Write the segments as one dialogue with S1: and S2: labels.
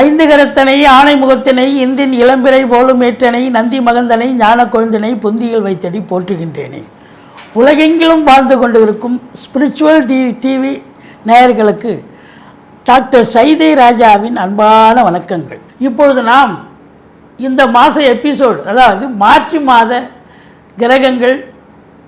S1: ஐந்து கரத்தனை ஆணை முகத்தினை இந்தின் இளம்பிறை போலும் ஏற்றனை நந்தி மகந்தனை ஞான கொழுந்தினை புந்தியில் வைத்தடி போற்றுகின்றேனே. உலகெங்கிலும் வாழ்ந்து கொண்டிருக்கும் ஸ்பிரிச்சுவல் டி டிவி நேயர்களுக்கு டாக்டர் சைதை ராஜாவின் அன்பான வணக்கங்கள். இப்பொழுது நாம் இந்த மாத எபிசோடு அதாவது மார்ச் மாத கிரகங்கள்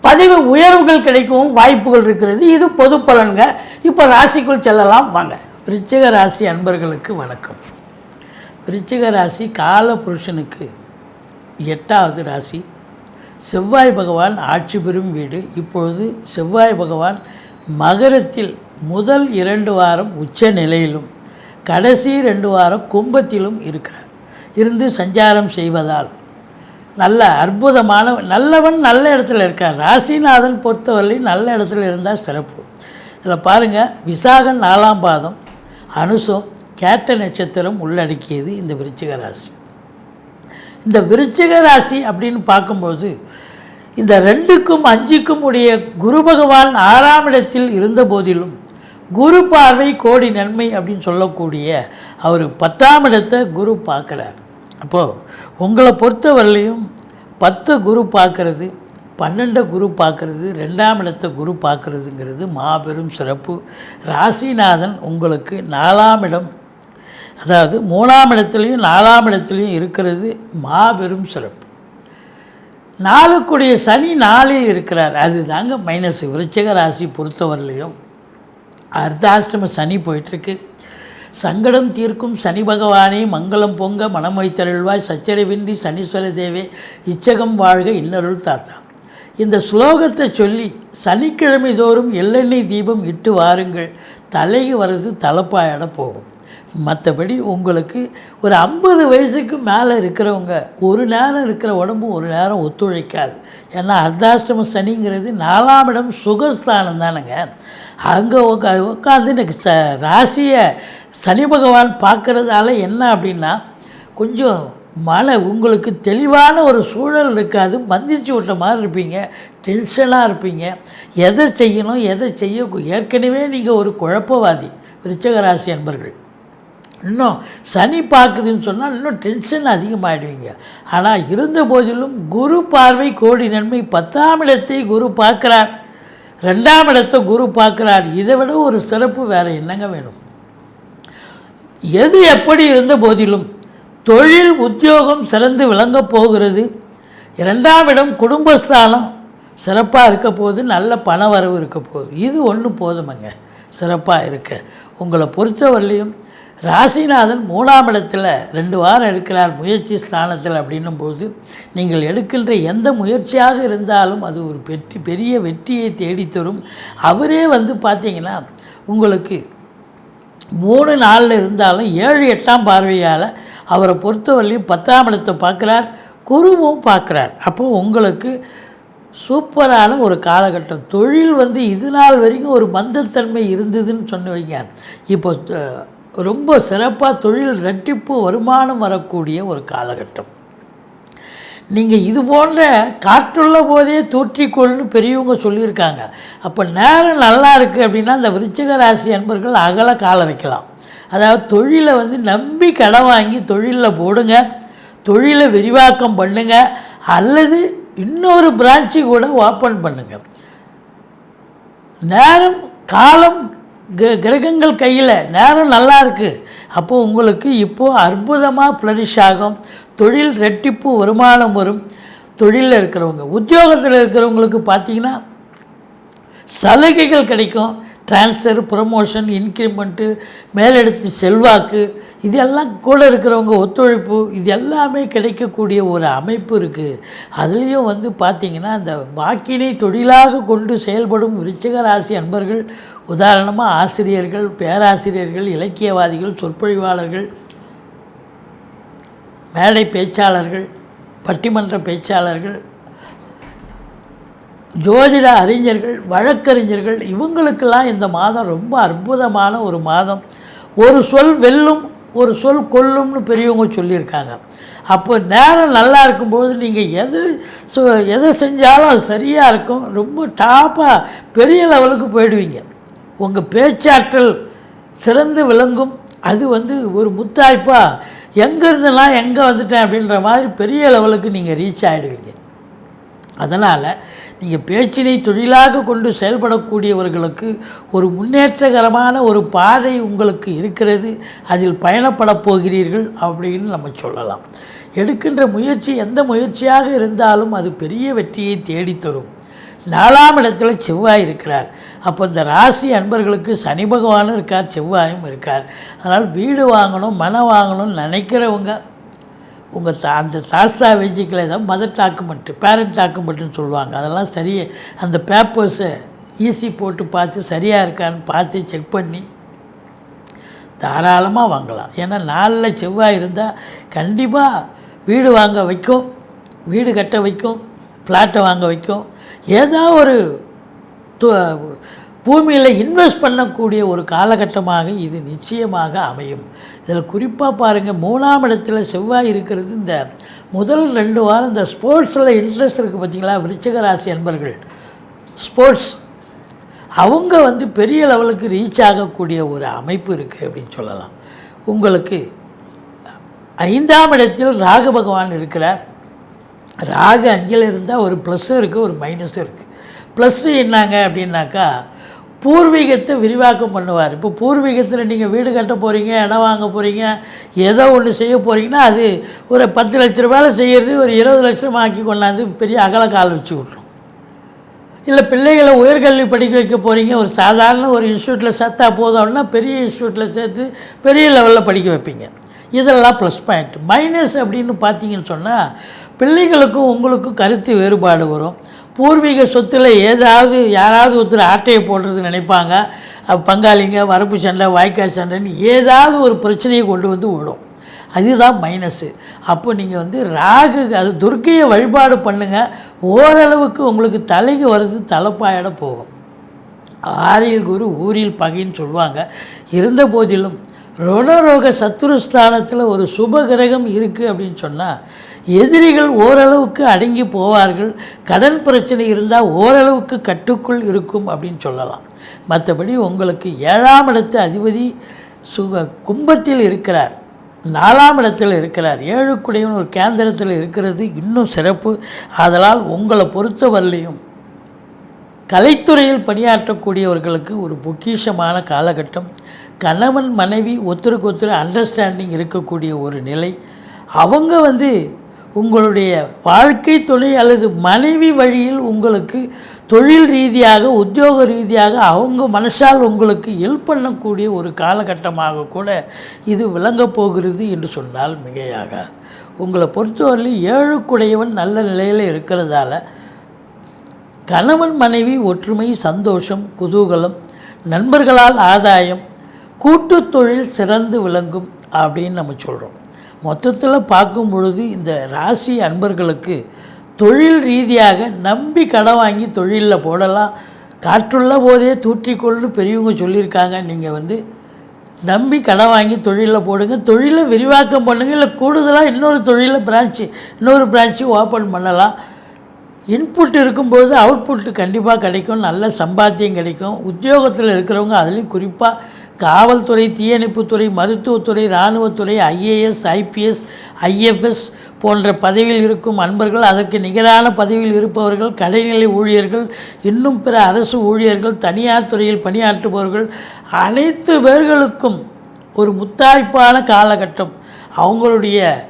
S1: பதிவு உயர்வுகள் கிடைக்கவும் வாய்ப்புகள் இருக்கிறது. இது பொது பலன்க. இப்போ ராசிக்குள் செல்லலாம். வாங்க. விருச்சிக ராசி அன்பர்களுக்கு வணக்கம். விருச்சிக ராசி கால புருஷனுக்கு எட்டாவது ராசி. செவ்வாய் பகவான் ஆட்சி பெறும் வீடு. இப்பொழுது செவ்வாய் பகவான் மகரத்தில் முதல் இரண்டு வாரம் உச்ச நிலையிலும் கடைசி ரெண்டு வாரம் கும்பத்திலும் இருக்கிறார். இருந்து சஞ்சாரம் செய்வதால் நல்ல அற்புதமான நல்லவன் நல்ல இடத்துல இருக்கார். ராசிநாதன் பொறுத்தவரை நல்ல இடத்துல இருந்தால் சிறப்பு. இதில் பாருங்கள் விசாகன் நாலாம் பாதம் அனுசம் கேட்ட நட்சத்திரம் உள்ளடக்கியது இந்த விருச்சிக ராசி. இந்த விருச்சிக ராசி அப்படின்னு பார்க்கும்போது இந்த ரெண்டுக்கும் அஞ்சுக்கும் உடைய குரு பகவான் ஆறாம் இடத்தில் இருந்த போதிலும் குரு பார்வை கோடி நன்மை அப்படின்னு சொல்லக்கூடிய அவர் பத்தாம் இடத்தை குரு பார்க்குறார். அப்போது உங்களை பொறுத்தவரையிலையும் பத்து குரு பார்க்குறது பன்னெண்டை குரு பார்க்குறது ரெண்டாம் இடத்தை குரு பார்க்குறதுங்கிறது மாபெரும் சிறப்பு. ராசிநாதன் உங்களுக்கு நாலாம் இடம். அதாவது மூணாம் இடத்துலையும் நாலாம் இடத்துலையும் இருக்கிறது மாபெரும் சிறப்பு. நாளுக்குடைய சனி நாளில் இருக்கிறார். அது தாங்க மைனஸ். விருச்சக ராசி பொறுத்தவரையிலையும் அர்த்தாஷ்டம சனி போயிட்டுருக்கு. சங்கடம் தீர்க்கும் சனி பகவானே மங்களம் பொங்க மனம் வைத்தருள்வாய் சச்சரவின்றி சனீஸ்வர தேவே இச்சகம் வாழ்க இன்னருள் தாத்தா. இந்த ஸ்லோகத்தை சொல்லி சனிக்கிழமை தோறும் எள்ளெண்ணெய் தீபம் இட்டு வாருங்கள். தலைக்கு வர்றது தலைப்பாயிட போகும். மற்றபடி உங்களுக்கு ஒரு ஐம்பது வயசுக்கு மேலே இருக்கிறவங்க ஒரு நேரம் இருக்கிற உடம்பு ஒரு நேரம் ஒத்துழைக்காது. ஏன்னா அர்த்தாஷ்டம சனிங்கிறது நாலாம் இடம் சுகஸ்தானம் தானுங்க அங்கே உட்காந்து உட்காந்து எனக்கு ச ராசியை சனி பகவான் பார்க்குறதால என்ன அப்படின்னா கொஞ்சம் மழை உங்களுக்கு தெளிவான ஒரு சூழல் இருக்காது. மந்திரிச்சு விட்ட மாதிரி இருப்பீங்க. டென்ஷனாக இருப்பீங்க. எதை செய்யணும் எதை செய்ய ஏற்கனவே நீங்கள் ஒரு குழப்பவாதி விருச்சகராசி என்பர்கள் இன்னும் சனி பார்க்குதுன்னு சொன்னால் இன்னும் டென்ஷன் அதிகமாகிடுவீங்க ஆனால் இருந்த போதிலும் குரு பார்வை கோடி நன்மை. பத்தாம் இடத்தை குரு பார்க்குறார். ரெண்டாம் இடத்தை குரு பார்க்குறார். இதை விட ஒரு சிறப்பு வேறு என்னங்க வேணும்? எது எப்படி இருந்த போதிலும் தொழில் உத்தியோகம் சிறந்து விளங்கப் போகிறது. இரண்டாம் இடம் குடும்பஸ்தானம். சிறப்பாக இருக்க போது நல்ல பண வரவு இருக்க போகுது. இது ஒன்று போதுமங்க. சிறப்பாக இருக்க. உங்களை பொறுத்தவரையிலையும் ராசிநாதன் மூணாம் இடத்துல ரெண்டு வாரம் இருக்கிறார் முயற்சி ஸ்தானத்தில் அப்படின்னும் போது நீங்கள் எடுக்கின்ற எந்த முயற்சியாக இருந்தாலும் அது ஒரு வெற்றி பெரிய வெற்றியை தேடித்தரும். அவரே வந்து பார்த்தீங்கன்னா உங்களுக்கு மூணு நாளில் இருந்தாலும் ஏழு எட்டாம் பார்வையால் அவரை பொறுத்தவரையிலையும் பத்தாம் இடத்தை பார்க்குறார் குருவும் பார்க்குறார். அப்போது உங்களுக்கு சூப்பரான ஒரு காலகட்டம். தொழில் வந்து இது நாள் வரைக்கும் ஒரு மந்தத்தன்மை இருந்ததுன்னு சொன்ன வைங்க. இப்போ ரொம்ப சிறப்பாக தொழில் ரெட்டிப்பு வருமானம் வரக்கூடிய ஒரு காலகட்டம். நீங்கள் இது போன்ற காற்றுள்ள போதே தூற்றிக்கொள்னு பெரியவங்க சொல்லியிருக்காங்க. அப்போ நேரம் நல்லா இருக்குது அப்படின்னா அந்த விருச்சிக ராசி அன்பர்கள் அகல காலை வைக்கலாம். அதாவது தொழிலை வந்து நம்பி கடன் வாங்கி தொழிலில் போடுங்க. தொழிலை விரிவாக்கம் பண்ணுங்க. அல்லது இன்னொரு பிரான்ச்சு கூட ஓப்பன் பண்ணுங்கள் நேரம் காலம் கிரகங்கள் கையில் நேரம் நல்லா இருக்குது அப்போது உங்களுக்கு இப்போது அற்புதமாக ஃப்ளரிஷ் ஆகும். தொழில் ரெட்டிப்பு வருமானம் வரும். தொழிலில் இருக்கிறவங்க உத்தியோகத்தில் இருக்கிறவங்களுக்கு பார்த்தீங்கன்னா சலுகைகள் கிடைக்கும். ட்ரான்ஸ்ஃபர் ப்ரமோஷன் இன்க்ரிமெண்ட்டு மேலெடுத்து செல்வாக்கு இதெல்லாம் கூட இருக்கிறவங்க ஒத்துழைப்பு இது எல்லாமே கிடைக்கக்கூடிய ஒரு அமைப்பு இருக்குது அதுலேயும் வந்து பார்த்திங்கன்னா அந்த வாக்கினை தொழிலாக கொண்டு செயல்படும் விருச்சிக ராசி அன்பர்கள் உதாரணமாக ஆசிரியர்கள் பேராசிரியர்கள் இலக்கியவாதிகள் சொற்பொழிவாளர்கள் மேடை பேச்சாளர்கள் பட்டிமன்ற பேச்சாளர்கள் ஜோதிட அறிஞர்கள் வழக்கறிஞர்கள் இவங்களுக்கெல்லாம் இந்த மாதம் ரொம்ப அற்புதமான ஒரு மாதம். ஒரு சொல் வெல்லும் ஒரு சொல் கொல்லும்னு பெரியவங்க சொல்லியிருக்காங்க. அப்போ நேரம் நல்லா இருக்கும்போது நீங்கள் எது எதை செஞ்சாலும் அது சரியாக இருக்கும். ரொம்ப டாப்பாக பெரிய லெவலுக்கு போயிடுவீங்க. உங்கள் பேச்சாற்றல் சிறந்து விளங்கும். அது வந்து ஒரு முத்தாய்ப்பாக எங்கேருந்துனா எங்கே வந்துட்டேன்? அப்படின்ற மாதிரி பெரிய லெவலுக்கு நீங்கள் ரீச் ஆகிடுவீங்க அதனால் நீங்கள் பேச்சினை தொழிலாக கொண்டு செயல்படக்கூடியவர்களுக்கு ஒரு முன்னேற்றகரமான ஒரு பாதை உங்களுக்கு இருக்கிறது அதில் பயணப்படப் போகிறீர்கள் அப்படின்னு நம்ம சொல்லலாம். எடுக்கின்ற முயற்சி எந்த முயற்சியாக இருந்தாலும் அது பெரிய வெற்றியை தேடித்தரும். நாலாம் இடத்துல செவ்வாய் இருக்கிறார். அப்போ இந்த ராசி அன்பர்களுக்கு சனி பகவானும் இருக்கார் செவ்வாயும் இருக்கார். அதனால் வீடு வாங்கணும் மனம் வாங்கணும்னு நினைக்கிறவங்க உங்கள் தா அந்த சாஸ்தா வெஜிக்கில் ஏதாவது மதர் டாக்குமெண்ட்டு பேரண்ட் டாக்குமெண்ட்டுன்னு சொல்லுவாங்க. அதெல்லாம் சரியே அந்த பேப்பர்ஸை ஈஸி போட்டு பார்த்து சரியாக இருக்கான்னு பார்த்து செக் பண்ணி தாராளமாக வாங்கலாம். ஏன்னா நாளில் செவ்வாய் இருந்தால் கண்டிப்பாக வீடு வாங்க வைக்கும் வீடு கட்ட வைக்கும் ஃப்ளாட்டை வாங்க வைக்கும். ஏதோ ஒரு து- பூமியில் இன்வெஸ்ட் பண்ணக்கூடிய ஒரு காலகட்டமாக இது நிச்சயமாக அமையும். இதில் குறிப்பாக பாருங்கள் மூணாம் இடத்துல செவ்வாய் இருக்கிறது இந்த முதல் ரெண்டு வாரம் இந்த ஸ்போர்ட்ஸில் இன்ட்ரெஸ்ட் இருக்குது பார்த்தீங்களா விருச்சகராசி ராசி ஸ்போர்ட்ஸ் அவங்க வந்து பெரிய லெவலுக்கு ரீச் ஆகக்கூடிய ஒரு அமைப்பு இருக்குது அப்படின்னு சொல்லலாம். உங்களுக்கு ஐந்தாம் இடத்தில் ராகு பகவான் இருக்கிறார். ராகு அஞ்சில் இருந்தால் ஒரு ப்ளஸ்ஸும் இருக்குது ஒரு மைனஸும் இருக்குது ப்ளஸ்ஸு என்னங்க அப்படின்னாக்கா பூர்வீகத்தை விரிவாக்கம் பண்ணுவார். இப்போ பூர்வீகத்தில் நீங்கள் வீடு கட்ட போகிறீங்க இடம் வாங்க போகிறீங்க ஏதோ ஒன்று செய்ய போகிறீங்கன்னா அது ஒரு பத்து லட்ச ரூபாயில் செய்கிறது ஒரு இருபது லட்சம் ஆக்கி கொண்டாந்து பெரிய அகல கால் வச்சு விட்ரும். இல்லை பிள்ளைகளை உயர்கல்வி படிக்க வைக்க போகிறீங்க ஒரு சாதாரண ஒரு இன்ஸ்டியூட்டில் சேர்த்தா போதும்னா பெரிய இன்ஸ்டியூட்டில் சேர்த்து பெரிய லெவலில் படிக்க வைப்பீங்க. இதெல்லாம் ப்ளஸ் பாயிண்ட் மைனஸ் அப்படின்னு பார்த்தீங்கன்னு சொன்னால் பிள்ளைகளுக்கும் உங்களுக்கும் கருத்து வேறுபாடு வரும். பூர்வீக சொத்தில் ஏதாவது யாராவது ஒருத்தர் ஆட்டையை போடுறது நினைப்பாங்க. பங்காளிங்க வரப்பு சண்டை வாய்க்கால் சண்டைன்னு ஏதாவது ஒரு பிரச்சனையை கொண்டு வந்து விடும். அதுதான் மைனஸு அப்போ நீங்கள் வந்து ராகு அது துர்க்கையை வழிபாடு பண்ணுங்கள் ஓரளவுக்கு உங்களுக்கு தலைக்கு வர்றது தலைப்பாயிட போகும். ஆறில் குரு ஊரில் பகைன்னு சொல்லுவாங்க. இருந்த போதிலும் ருணரோக சத்துருஸ்தானத்தில் ஒரு சுப கிரகம் இருக்குது அப்படின்னு சொன்னால் எதிரிகள் ஓரளவுக்கு அடங்கி போவார்கள் கடன் பிரச்சனை இருந்தால் ஓரளவுக்கு கட்டுக்குள் இருக்கும் அப்படின்னு சொல்லலாம். மற்றபடி உங்களுக்கு ஏழாம் இடத்து அதிபதி சுக கும்பத்தில் இருக்கிறார் நாலாம் இடத்தில் இருக்கிறார் ஏழுக்குடையவன் ஒரு கேந்திரத்தில் இருக்கிறது இன்னும் சிறப்பு. ஆதலால் உங்களை பொறுத்தவரையிலையும் கலைத்துறையில் பணியாற்றக்கூடியவர்களுக்கு ஒரு பொக்கிஷமான காலகட்டம். கணவன் மனைவி ஒருத்தருக்கு ஒருத்தர் அண்டர்ஸ்டாண்டிங் இருக்கக்கூடிய ஒரு நிலை. அவங்க வந்து உங்களுடைய வாழ்க்கை துணை அல்லது மனைவி வழியில் உங்களுக்கு தொழில் ரீதியாக உத்தியோக ரீதியாக அவங்க மனசால் உங்களுக்கு ஹெல்ப் பண்ணக்கூடிய ஒரு காலகட்டமாக கூட இது விளங்கப் போகிறது என்று சொன்னால் மிகையாக. உங்களை பொறுத்தவரையில் ஏழுக்குடையவன் நல்ல நிலையில் இருக்கிறதால கணவன் மனைவி ஒற்றுமை சந்தோஷம் குதூகலம் நண்பர்களால் ஆதாயம் கூட்டு தொழில் சிறந்து விளங்கும் அப்படின்னு நம்ம சொல்கிறோம் மொத்தத்தில் பார்க்கும் பொழுது இந்த ராசி அன்பர்களுக்கு தொழில் ரீதியாக நம்பி கடன் வாங்கி தொழிலில் போடலாம். காற்றுள்ள போதே தூற்றிக்கொள்ளு பெரியவங்க சொல்லியிருக்காங்க நீங்கள் வந்து நம்பி கடன் வாங்கி தொழிலில் போடுங்க. தொழிலை விரிவாக்கம் பண்ணுங்கள் இல்லை கூடுதலாக இன்னொரு தொழிலில் பிரான்ச்சு இன்னொரு பிரான்ச்சு ஓப்பன் பண்ணலாம். இன்புட் இருக்கும்போது அவுட்புட் கண்டிப்பாக கிடைக்கும் நல்ல சம்பாத்தியம் கிடைக்கும். உத்தியோகத்தில் இருக்கிறவங்க அதுலேயும் குறிப்பாக காவல்துறை தீயணைப்புத்துறை மருத்துவத்துறை இராணுவத்துறை ஐஏஎஸ் ஐபிஎஸ் ஐஎஃப்எஸ் போன்ற பதவியில் இருக்கும் அன்பர்கள் அதற்கு நிகரான பதவியில் இருப்பவர்கள் கடைநிலை ஊழியர்கள் இன்னும் பிற அரசு ஊழியர்கள் தனியார் துறையில் பணியாற்றுபவர்கள் அனைத்து பேர்களுக்கும் ஒரு முத்தாய்ப்பான காலகட்டம். அவங்களுடைய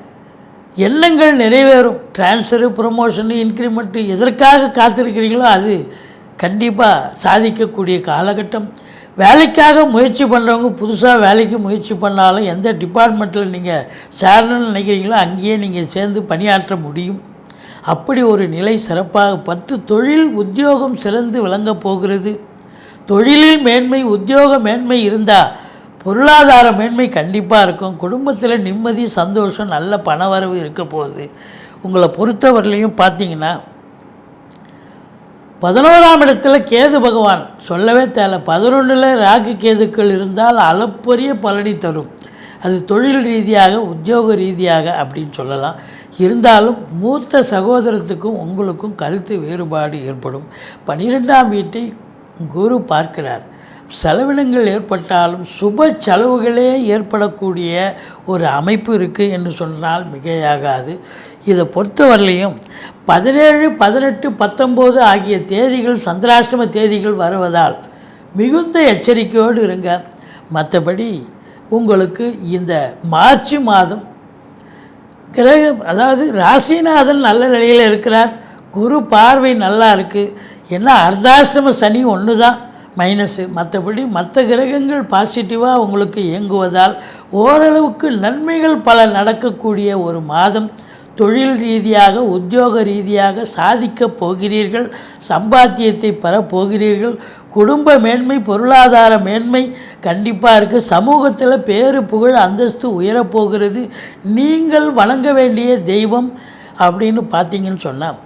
S1: எண்ணங்கள் நிறைவேறும். ட்ரான்ஸ்ஃபரு ப்ரொமோஷனு இன்க்ரிமெண்ட்டு எதற்காக காத்திருக்கிறீங்களோ அது கண்டிப்பாக சாதிக்கக்கூடிய காலகட்டம். வேலைக்காக முயற்சி பண்ணுறவங்க புதுசாக வேலைக்கு முயற்சி பண்ணாலும் எந்த டிபார்ட்மெண்ட்டில் நீங்கள் சேரணும்னு நினைக்கிறீங்களோ அங்கேயே நீங்கள் சேர்ந்து பணியாற்ற முடியும். அப்படி ஒரு நிலை சிறப்பாக பத்து தொழில் உத்தியோகம் சிறந்து விளங்கப் போகிறது. தொழிலில் மேன்மை உத்தியோக மேன்மை இருந்தால் பொருளாதார மேன்மை கண்டிப்பாக இருக்கும். குடும்பத்தில் நிம்மதி சந்தோஷம் நல்ல பணவரவு இருக்க போகுது. உங்களை பொறுத்தவரையிலையும் பார்த்தீங்கன்னா பதினோராம் இடத்துல கேது பகவான் சொல்லவே தேவை. பதினொன்றில் ராகு கேதுக்கள் இருந்தால் அளப்பரிய பலனை தரும். அது தொழில் ரீதியாக உத்தியோக ரீதியாக அப்படின்னு சொல்லலாம். இருந்தாலும் மூத்த சகோதரத்துக்கும் உங்களுக்கும் கருத்து வேறுபாடு ஏற்படும். பன்னிரெண்டாம் வீட்டை குரு பார்க்கிறார். செலவினங்கள் ஏற்பட்டாலும் சுப செலவுகளே ஏற்படக்கூடிய ஒரு அமைப்பு இருக்குது என்று சொன்னால் மிகையாகாது. இதை பொறுத்தவரையிலையும் பதினேழு பதினெட்டு பத்தொம்போது ஆகிய தேதிகள் சந்திராஷ்டம தேதிகள் வருவதால் மிகுந்த எச்சரிக்கையோடு இருங்க. மற்றபடி உங்களுக்கு இந்த மார்ச் மாதம் கிரகம் அதாவது ராசிநாதன் நல்ல நிலையில் இருக்கிறார். குரு பார்வை நல்லா இருக்குது ஏன்னா அர்த்தாஷ்டம சனி ஒன்று தான் மைனஸு மற்றபடி மற்ற கிரகங்கள் பாசிட்டிவாக உங்களுக்கு இயங்குவதால் ஓரளவுக்கு நன்மைகள் பல நடக்கக்கூடிய ஒரு மாதம். தொழில் ரீதியாக உத்தியோக ரீதியாக சாதிக்கப் போகிறீர்கள் சம்பாத்தியத்தை பெறப்போகிறீர்கள் குடும்ப மேன்மை பொருளாதார மேன்மை கண்டிப்பாக இருக்குது சமூகத்தில் பேரு புகழ் அந்தஸ்து உயரப்போகிறது நீங்கள் வணங்க வேண்டிய தெய்வம் அப்படின்னு பார்த்தீங்கன்னு சொன்னால்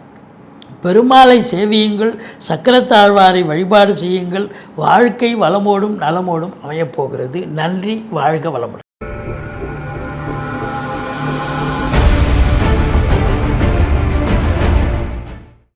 S1: பெருமாளை சேவியுங்கள் சக்கரத்தாழ்வாரை வழிபாடு செய்யுங்கள் வாழ்க்கை வளமோடும் நலமோடும் அமையப்போகிறது. நன்றி வாழ்க வளமுடன்.